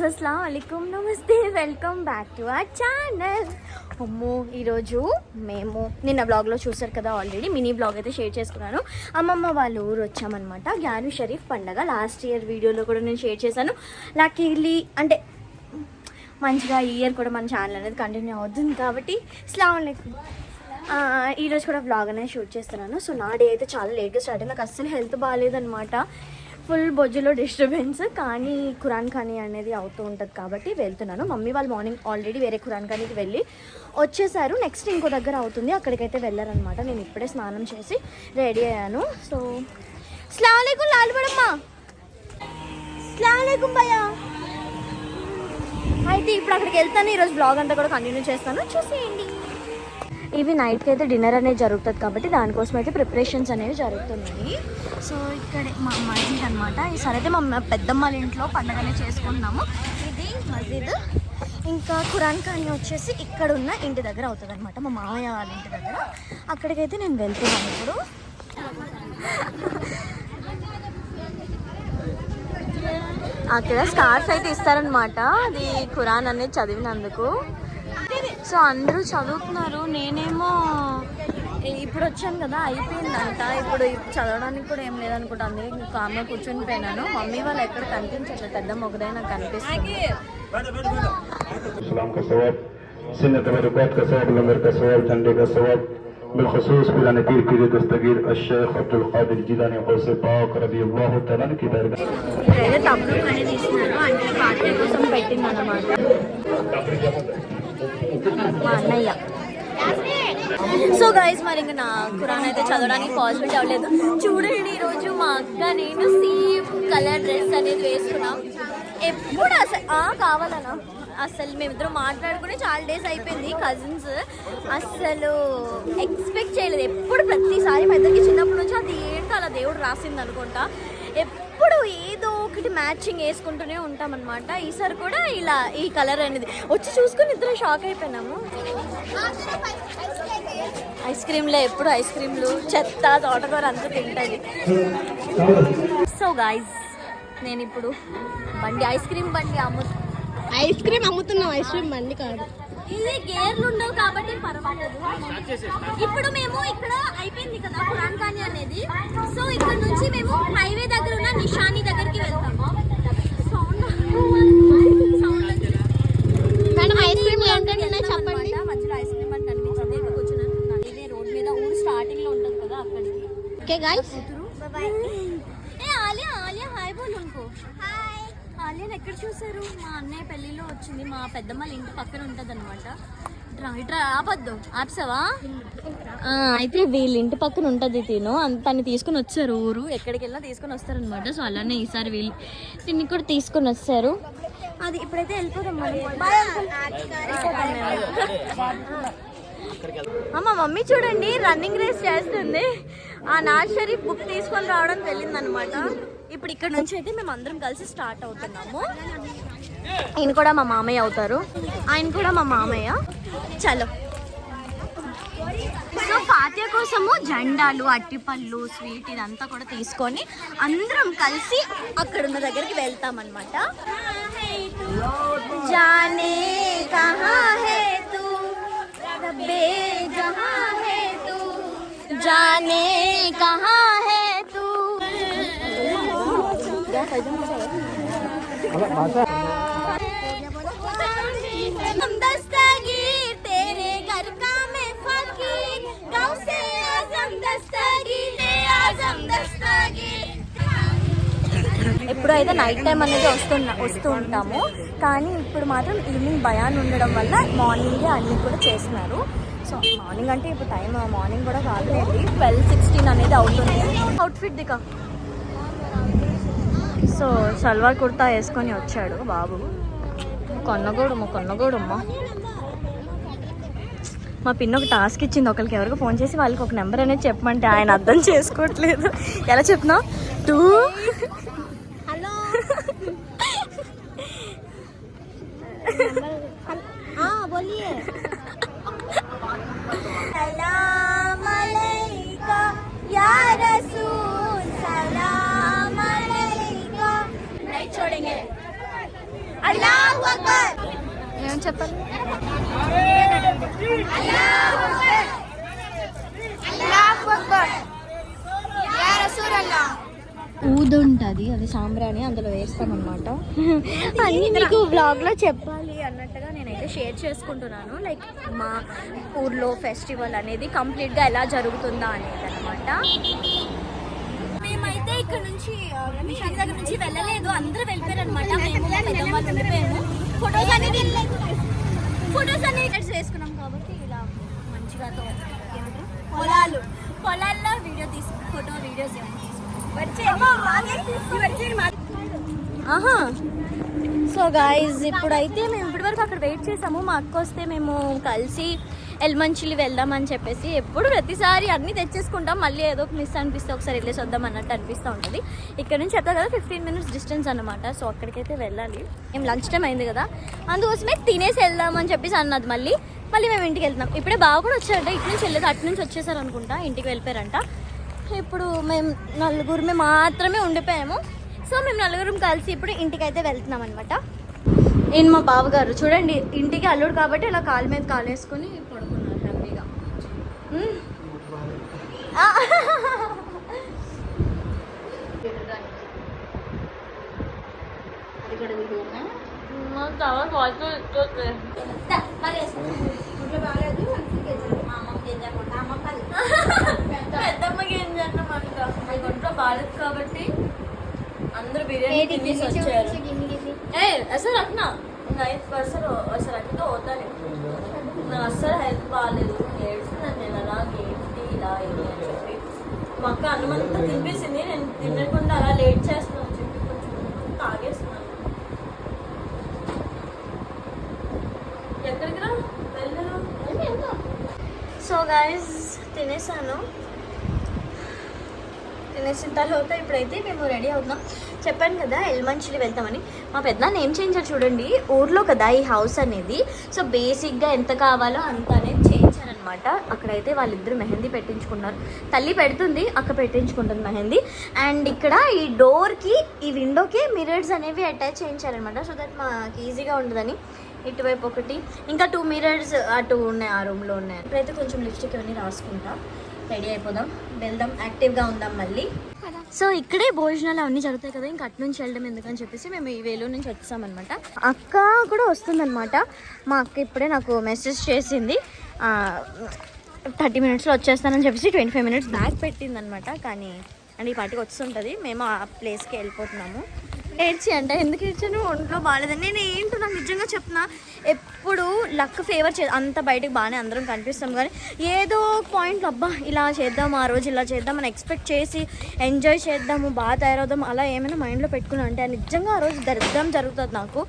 Guys అస్సలం అలైకుమ్ నమస్తే welcome back to our channel అమ్మో ఈరోజు మేము నిన్న బ్లాగ్లో చూసారు కదా ఆల్రెడీ మినీ బ్లాగ్ అయితే షేర్ చేసుకున్నాను. అమ్మమ్మ వాళ్ళ ఊరు వచ్చామన్నమాట. గ్యాను షరీఫ్ పండగ. లాస్ట్ ఇయర్ వీడియోలో కూడా నేను షేర్ చేశాను. లక్కీలీ అంటే మంచిగా ఈ ఇయర్ కూడా మన ఛానల్ అనేది కంటిన్యూ అవుతుంది కాబట్టి అస్సలం అలైకుమ్ ఈరోజు కూడా బ్లాగ్ అనేది షూట్ చేస్తున్నాను. సో నా డే అయితే చాలా లేట్గా స్టార్ట్ అయింది. నాకు అస్సలు హెల్త్ బాగాలేదనమాట ఫుల్ బొజ్జులో డిస్టర్బెన్స్ కానీ ఖురాన్ ఖానీ అనేది అవుతూ ఉంటుంది కాబట్టి వెళ్తున్నాను. మమ్మీ వాళ్ళు మార్నింగ్ ఆల్రెడీ వేరే ఖురాన్ ఖానీకి వెళ్ళి వచ్చేసారు. నెక్స్ట్ ఇంకో దగ్గర అవుతుంది. అక్కడికైతే వెళ్ళారనమాట నేను ఇప్పుడే స్నానం చేసి రెడీ అయ్యాను. సో స్లాలేకుం లాలిపడమ్మా స్లాలేకుం భయ్యా. అయితే ఇప్పుడు అక్కడికి వెళ్తాను. ఈరోజు బ్లాగ్ అంతా కూడా కంటిన్యూ చేస్తాను. చూసేయండి. ఇవి నైట్కి అయితే డిన్నర్ అనేది జరుగుతుంది కాబట్టి దానికోసం అయితే ప్రిపరేషన్స్ అనేవి జరుగుతున్నాయి. సో ఇక్కడ మా మస్జిద్ అనమాట ఈసారి అయితే మా పెద్దమ్మ వాళ్ళ ఇంట్లో పండగనే చేసుకుంటున్నాము. ఇది మస్జిద్ ఇంకా ఖురాన్ ఖానీ వచ్చేసి ఇక్కడ ఉన్న ఇంటి దగ్గర అవుతుంది అనమాట మా మామయ్య వాళ్ళ ఇంటి దగ్గర. అక్కడికైతే నేను వెళ్తున్నాను ఇప్పుడు. అక్కడ స్కార్ఫ్ అయితే ఇస్తారనమాట అది ఖురాన్ అనేది చదివినందుకు. సో అందరూ చదువుతున్నారు. నేనేమో ఇప్పుడు వచ్చాను కదా అయిపోయిందంట. ఇప్పుడు చదవడానికి కూడా ఏం లేదనుకుంటా. అందుకే కామ్గా కూర్చొని పోయినాను. మమ్మీ వాళ్ళు ఎక్కడ కనిపించట్లేదు పెద్ద మొగదే నాకు కనిపిస్తుంది بالخصوص في كسواب الأمر كسواب جنڈے كسواب بالخصوص فلان پیر پیر دستگیر الشیخ عبد القادر جیلانی غوث پاک رضی اللہ تعالیٰ کی درگاہ ఇప్పుడైతే తప్పుడు అనేది ఇస్తున్నాను అంటే పాటల కోసం పెట్టిందన్నమాట. మా అన్నయ్య సో గైస్ మరి ఇంకా నా ఖురాన్ అయితే చదవడానికి పాసిబిలిటీ అవ్వలేదు. చూడండి ఈరోజు మా అక్క నేను సేమ్ కలర్ డ్రెస్ అనేది వేసుకున్నాం. ఎప్పుడు అసలు కావాలన్నా కావాలనా? అసలు మేమిద్దరం మాట్లాడుకుని చాలా డేస్ అయిపోయింది కజిన్స్ అసలు ఎక్స్పెక్ట్ చేయలేదు. ఎప్పుడు ప్రతిసారి మా ఇద్దరికి చిన్నప్పటి నుంచి అది ఏంటో అలా దేవుడు రాసింది అనుకుంటా. ఎప్పుడు ఏదో ఒకటి మ్యాచింగ్ వేసుకుంటూనే ఉంటాం అనమాట ఈసారి కూడా ఇలా ఈ కలర్ అనేది. వచ్చి చూసుకుని ఇద్దరు షాక్ అయిపోయినాము. ఐస్ క్రీమ్లో ఎప్పుడు ఐస్ క్రీమ్లు చెత్త తోటకూర అంతా తింటుంది. సో గాయస్ నేను ఇప్పుడు బండి ఐస్ క్రీమ్ బండి అమ్ము ఐస్ క్రీమ్ అమ్ముతున్నాం. ఐస్ క్రీమ్ బండి కాదు. ఇది గేర్లు ఉండవు కాబట్టి పర్వాలేదు. ఇప్పుడు మేము ఇక్కడ అయిపోయింది కదా ఖానీ అనేది. సో ఇక్కడ నుంచి మేము హైవే దగ్గర ఉన్న నిషాని దగ్గరికి వెళ్తాము sound sound madam ice cream ఏంటంటే ఉన్నాయి చెప్పండి. మధ్యలో ఐస్ క్రీమ్ అని కనిపించింది. ఇక్కడ కూర్చున్నాను ఇదే రోడ్ మీద ఊరు స్టార్టింగ్లో ఉంటుంది కదా అక్కడికి. ఓకే గాయస్ ఏ ఆలియా ఆలియా హాయ్ బోల్ ఉనుకో హాయ్ ఆలియాని ఎక్కడ చూసారు మా అన్నయ్య పెళ్ళిలో వచ్చింది. మా పెద్దమ్మల ఇంటి పక్కన ఉంటది అనమాట ఇట్రా ఆపద్దు. ఆప్సావా? అయితే వీళ్ళ ఇంటి పక్కన ఉంటుంది తిను. తను తీసుకుని వచ్చారు ఊరు. ఎక్కడికి వెళ్ళినా తీసుకొని వస్తారనమాట సో అలానే ఈసారి వీళ్ళు దీన్ని కూడా తీసుకొని వచ్చారు. అది ఇప్పుడైతే వెళ్ళిపోదాం మనం. Bye, uncle. అమ్మ మమ్మీ చూడండి రన్నింగ్ రేస్ చేస్తుంది. ఆ నాజ్ షరీఫ్ బుక్ తీసుకొని రావడానికి వెళ్ళింది అనమాట ఇప్పుడు ఇక్కడ నుంచి అయితే మేము అందరం కలిసి స్టార్ట్ అవుతున్నాము. ఆయన కూడా మా మామయ్య అవుతారు. ఆయన కూడా మా మామయ్య. చలో. సో ఫాతియా కోసము జెండాలు అట్టిపళ్ళు స్వీట్ ఇదంతా కూడా తీసుకొని అందరం కలిసి అక్కడ ఉన్న దగ్గరికి వెళ్తాం जाने कहाँ है तू? रबे जहाँ है तू? जाने कहाँ है तू? అయితే నైట్ టైం అనేది వస్తున్నా వస్తూ ఉంటాము. కానీ ఇప్పుడు మాత్రం ఈవినింగ్ భయాన్ని ఉండడం వల్ల మార్నింగే అన్నీ కూడా చేస్తున్నారు. సో మార్నింగ్ అంటే ఇప్పుడు టైం మార్నింగ్ కూడా కాదులేండి. ట్వెల్వ్ సిక్స్టీన్ అనేది అవుతుంది. అవుట్ఫిట్ దిక సో సల్వార్ కుర్తా వేసుకొని వచ్చాడు బాబు. కొన్నగూడమ్మ కొన్నగూడమ్మ మా పిన్ ఒక టాస్క్ ఇచ్చింది. ఒకరికి ఎవరికి ఫోన్ చేసి వాళ్ళకి ఒక నెంబర్ అనేది చెప్పమంటే ఆయన అర్థం చేసుకోవట్లేదు. ఎలా చెప్పినా టూ हाँ बोलिए सलाम अलैका या रसूल सलाम अलैका नहीं छोड़ेंगे ఏమని చెప్పాలి ఊదు ఉంటుంది అది సాంబ్రాణి అందులో వేస్తామన్నమాట అన్ని మీకు బ్లాగ్లో చెప్పాలి అన్నట్టుగా నేనైతే షేర్ చేసుకుంటున్నాను. లైక్ మా ఊర్లో ఫెస్టివల్ అనేది కంప్లీట్గా ఎలా జరుగుతుందా అనేది అనమాట మేమైతే ఇక్కడ నుంచి దగ్గర నుంచి వెళ్ళలేదు. అందరూ వెళ్ళిపోయారు అనమాట మేము పెద్దమ్మ ఉండిపోయాము. ఫొటోస్ అనేది ఫొటోస్ అనేది వేసుకున్నాం కాబట్టి ఇలా మంచిగా? పొలాలు. పొలాల్లో వీడియో తీసు ఫోటో వీడియోస్ ఇవన్నీ ఆహా. సో గాయస్ ఇప్పుడైతే మేము ఇప్పటివరకు అక్కడ వెయిట్ చేసాము. మా అక్క వస్తే మేము కలిసి ఎల్మంచిలి వెళ్దామని చెప్పేసి ఎప్పుడు ప్రతిసారి అన్నీ తెచ్చేసుకుంటాం. మళ్ళీ ఏదో ఒక మిస్ అనిపిస్తే ఒకసారి వెళ్ళేసి వద్దాం అన్నట్టు అనిపిస్తూ ఉంటుంది. ఇక్కడ నుంచి చెప్తా కదా ఫిఫ్టీన్ మినిట్స్ డిస్టెన్స్ అనమాట సో అక్కడికైతే వెళ్ళాలి. మేము లంచ్ టైం అయింది కదా. అందుకోసమే తినేసి వెళ్దామని చెప్పేసి అన్నది మళ్ళీ. మళ్ళీ మేము ఇంటికి వెళ్తున్నాం. ఇప్పుడే బాగా కూడా వచ్చారంట ఇటు నుంచి వెళ్ళేది అటు నుంచి వచ్చేసారు అనుకుంటా ఇంటికి వెళ్ళిపోయారంట. ఇప్పుడు మేము నలుగురు మాత్రమే ఉండిపోయాము. సో మేము నలుగురం కలిసి ఇప్పుడు ఇంటికి అయితే వెళ్తున్నాం అనమాట నేను మా బావగారు. చూడండి ఇంటికి అల్లుడు కాబట్టి ఇలా కాలు మీద కాలు వేసుకొని పడుకున్నారు హ్యాపీగా. పెద్దమ్మకి ఏం చేద్దామంట మీకు ఒంట్లో బాగాలేదు కాబట్టి అందరూ బిర్యానీ తినేసి వచ్చారు. అసలు అట్నా నైన్త్ పర్సన్ అసలు అట్లా పోతాను నా అస్సలు హెల్త్ బాగాలేదు ఏడుస్తున్నాను నేను అలా ఏంటి ఇలా అని చెప్పి. మా అక్క అన్నం అంతా తినిపించింది నేను తినకుండా అలా లేట్ చేస్తున్నాను చెప్పి కొంచెం తాగేస్తున్నాను. ఎక్కడికి రా? వెళ్ళను సో గాయస్ తినేసాను. తినేసిన తర్వాత ఇప్పుడైతే మేము రెడీ అవుతున్నాం. చెప్పాను కదా ఎల్మంచిలి వెళ్తామని. మా పెద్దనాన్న ఏం చేయించారు చూడండి ఊర్లో కదా ఈ హౌస్ అనేది. సో బేసిక్గా ఎంత కావాలో అంత అనేది చేయించారనమాట అక్కడైతే వాళ్ళిద్దరు మెహందీ పెట్టించుకున్నారు. తల్లి పెడుతుంది అక్క పెట్టించుకుంటుంది మెహందీ. అండ్ ఇక్కడ ఈ డోర్కి ఈ విండోకి మిరర్స్ అనేవి అటాచ్ చేయించారనమాట సో దట్ మాకు ఈజీగా ఉండదని. ఇటువైపు ఒకటి. ఇంకా టూ మిరర్స్ అటు ఉన్నాయి ఆ రూమ్లో ఉన్నాయి. ఇప్పుడైతే కొంచెం లిప్స్టిక్ ఇవన్నీ రాసుకుంటాం. రెడీ అయిపోదాం. వెళ్దాం యాక్టివ్గా ఉందాం మళ్ళీ. సో ఇక్కడే భోజనాలు అవన్నీ జరుగుతాయి కదా ఇంకా అటు నుంచి వెళ్ళడం ఎందుకని చెప్పేసి మేము ఈ వేలూరు నుంచి వచ్చామన్నమాట అక్క కూడా వస్తుందన్నమాట. మా అక్క ఇప్పుడే నాకు మెసేజ్ చేసింది. థర్టీ మినిట్స్లో వచ్చేస్తానని చెప్పేసి ట్వంటీ ఫైవ్ మినిట్స్ బ్యాక్ పెట్టిందనమాట కానీ అండ్ ఈ పాటికి వస్తుంటుంది మేము ఆ ప్లేస్కి వెళ్ళిపోతున్నాము. ఏడ్చి అంటే. ఎందుకు ఏడ్చాను? ఒంట్లో బాగాలేదని నేను ఏంటో నాకు నిజంగా చెప్తున్నా. ఎప్పుడు లక్ ఫేవర్ చే అంత బయటకు బాగానే అందరం కనిపిస్తాం. కానీ ఏదో పాయింట్ అబ్బా ఇలా చేద్దాం ఆ రోజు ఇలా చేద్దాం అని ఎక్స్పెక్ట్ చేసి ఎంజాయ్ చేద్దాము బాగా తయారవుదాం అలా ఏమైనా మైండ్లో పెట్టుకున్నా అంటే నిజంగా ఆ రోజు దరిద్రం జరుగుతుంది నాకు.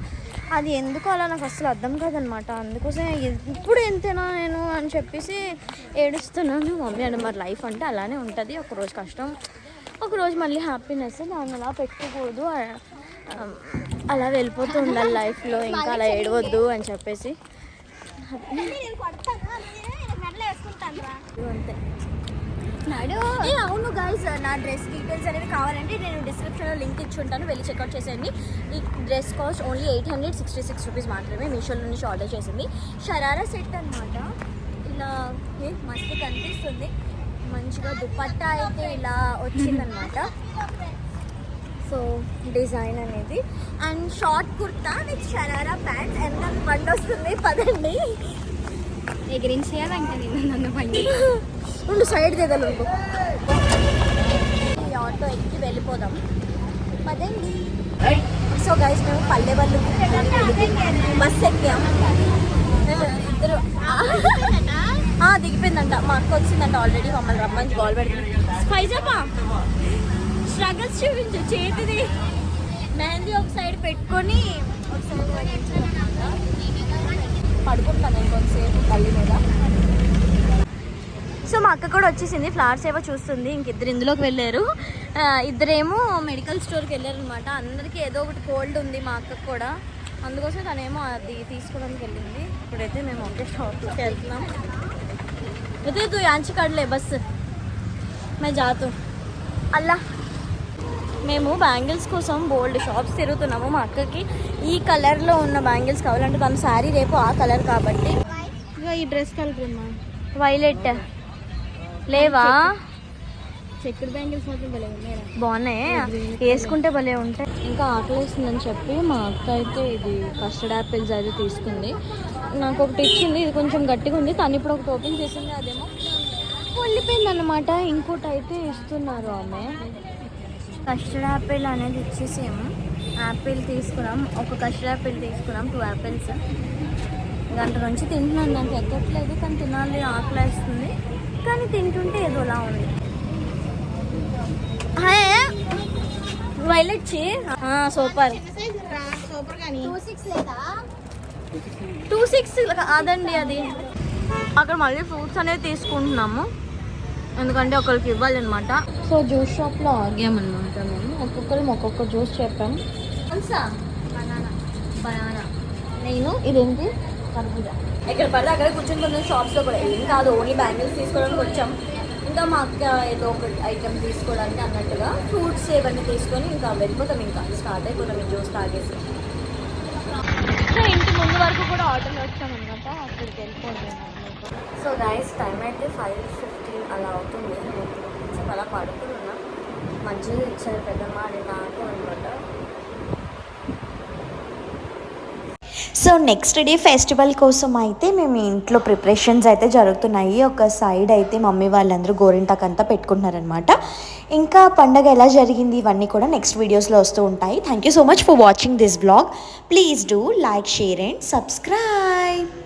అది ఎందుకు అలా నాకు అసలు అర్థం కాదనమాట. అందుకోసం ఇప్పుడు ఎంతేనా నేను అని చెప్పేసి ఏడుస్తున్నాను. మమ్మీ అంటే మరి లైఫ్ అంటే అలానే ఉంటుంది. ఒకరోజు కష్టం ఒకరోజు మళ్ళీ హ్యాపీనెస్ దాన్ని అలా పెట్టుకోకూడదు. అలా వెళ్ళిపోతూ ఉండాలి లైఫ్లో? ఇంకా అలా ఏడవద్దు అని చెప్పేసి. అంతే. అవును గైస్ నా డ్రెస్ డీటెయిల్స్ అనేవి కావాలంటే నేను డిస్క్రిప్షన్లో లింక్ ఇచ్చి ఉంటాను. వెళ్ళి చెక్అవుట్ చేసేయండి. ఈ dress cost only eight hundred sixty six rupees మాత్రమే మీషోలో నుంచి ఆర్డర్ చేసింది. షరారా సెట్ అనమాట ఇలా మస్తు కనిపిస్తుంది. మంచిగా దుపట్టా అయితే ఇలా వచ్చిందనమాట సో డిజైన్ అనేది. And short kurta with sharara pant ఎంత పండు బండి వస్తుంది పదండి ఎగిరించేయాలంటే నేను నన్ను బండి రెండు సైడ్ దిగలు ఈ ఆటో ఎక్కి వెళ్ళిపోదాం. పదండి. సో గైస్ మేము పల్లె వాళ్ళు బస్ ఎక్కాం. ఇద్దరు ఆ, దిగిపోయిందంట. మా అక్క వచ్చిందంట. ఆల్రెడీ మమ్మల్ని రమ్మని గోల్ పెడుతుంది. స్పైజామా స్ట్రగల్స్ చూపించు చేతిది. మెహందీ ఒక సైడ్ పెట్టుకొని ఒక సైడ్ పడుకుంటాను తల్లి మీద. సో మా అక్క కూడా వచ్చేసింది ఫ్లవర్స్ ఏవో చూస్తుంది ఇంక ఇద్దరు ఇందులోకి వెళ్ళారు. ఇద్దరేమో మెడికల్ స్టోర్కి వెళ్ళారు అనమాట అందరికీ ఏదో ఒకటి కోల్డ్ ఉంది మా అక్కకు కూడా. అందుకోసం తనేమో అది తీసుకోవడానికి వెళ్ళింది. ఇప్పుడైతే మేము ఒకే షాప్కి వెళ్తున్నాం. అయితే తు యాంచి కడలే బస్ మే జాతు. అల్లా మేము బ్యాంగిల్స్ కోసం బోల్డ్ షాప్స్ తిరుగుతున్నాము మా అక్కకి. ఈ కలర్లో ఉన్న బ్యాంగిల్స్ కావాలంటే తన శారీ రేపు ఆ కలర్ కాబట్టి. ఈ డ్రెస్ కలుపుమా వైలెట్. లేవా? చెక్కుడు బ్యాంగిల్స్ మాత్రం బాగున్నాయి? వేసుకుంటే భలే ఉంటాయి. ఇంకా ఆకలిస్తుందని చెప్పి మా అక్క అయితే ఇది కస్టర్డ్ యాపిల్స్ అయితే తీసుకుంది. నాకు ఒకటి ఇచ్చింది ఇది కొంచెం గట్టిగా ఉంది. తను ఇప్పుడు ఒకటి ఓపెన్ చేసింది అదేమో వెళ్ళిపోయింది అనమాట ఇంకోటి అయితే ఇస్తున్నారు ఆమె. కస్టర్డ్ యాపిల్ అనేది ఇచ్చేసాము. యాపిల్ తీసుకున్నాం. ఒక కస్టర్డ్ యాపిల్ తీసుకున్నాం. టూ యాపిల్స్ గంట నుంచి తింటున్నాను నాకు ఎక్కట్లేదు కానీ తినాలి ఆకలిస్తుంది. కానీ తింటుంటే ఏదోలా ఉంది. వైలెట్ చే? సూపర్. టూ సిక్స్ లేదా? టూ సిక్స్ కాదండి అది. అక్కడ మళ్ళీ ఫ్రూట్స్ అనేవి తీసుకుంటున్నాము. ఎందుకంటే ఒకరికి ఇవ్వాలన్నమాట. సో జ్యూస్ షాప్లో ఆగామన్నమాట మేము. ఒక్కొక్కరు ఒక్కొక్క జ్యూస్ చెప్పాం బనానా. బనానా. నేను ఇదేంటి? కర్బూజా. ఎక్కడ పడితే అక్కడ కూర్చొని కొంచెం షాప్స్లో కూడా. ఏం కాదు ఓన్లీ బ్యాంగిల్స్ తీసుకోవడానికి వచ్చాం. ఇంకా మా అక్క ఏదో ఒక ఐటెం తీసుకోవడానికి అన్నట్టుగా ఫ్రూట్స్ ఇవన్నీ తీసుకొని ఇంకా వెళ్ళిపోతాం ఇంకా. స్టార్ట్ అయిపోతాం జ్యూస్ తాగేసి. వరకు కూడా ఆటోలో వచ్చామన్నమాట అక్కడికి వెళ్ళిపోతున్నాం సో గైస్ టైం అయితే ఫైవ్ ఫిఫ్టీన్ అలా అవుతుంది. సో అలా పడుకుని మంచిగా ఇచ్చారు పెద్దమ్మ అది నాకు అనమాట సో నెక్స్ట్ డే ఫెస్టివల్ కోసం అయితే మేము ఇంట్లో ప్రిపరేషన్స్ అయితే జరుగుతున్నాయి. ఒక సైడ్ అయితే మమ్మీ వాళ్ళందరూ గోరింటాకంతా పెట్టుకుంటున్నారనమాట ఇంకా పండగ ఎలా జరిగింది ఇవన్నీ కూడా నెక్స్ట్ వీడియోస్లో వస్తూ ఉంటాయి. Thank you so much for watching this blog please do like share and subscribe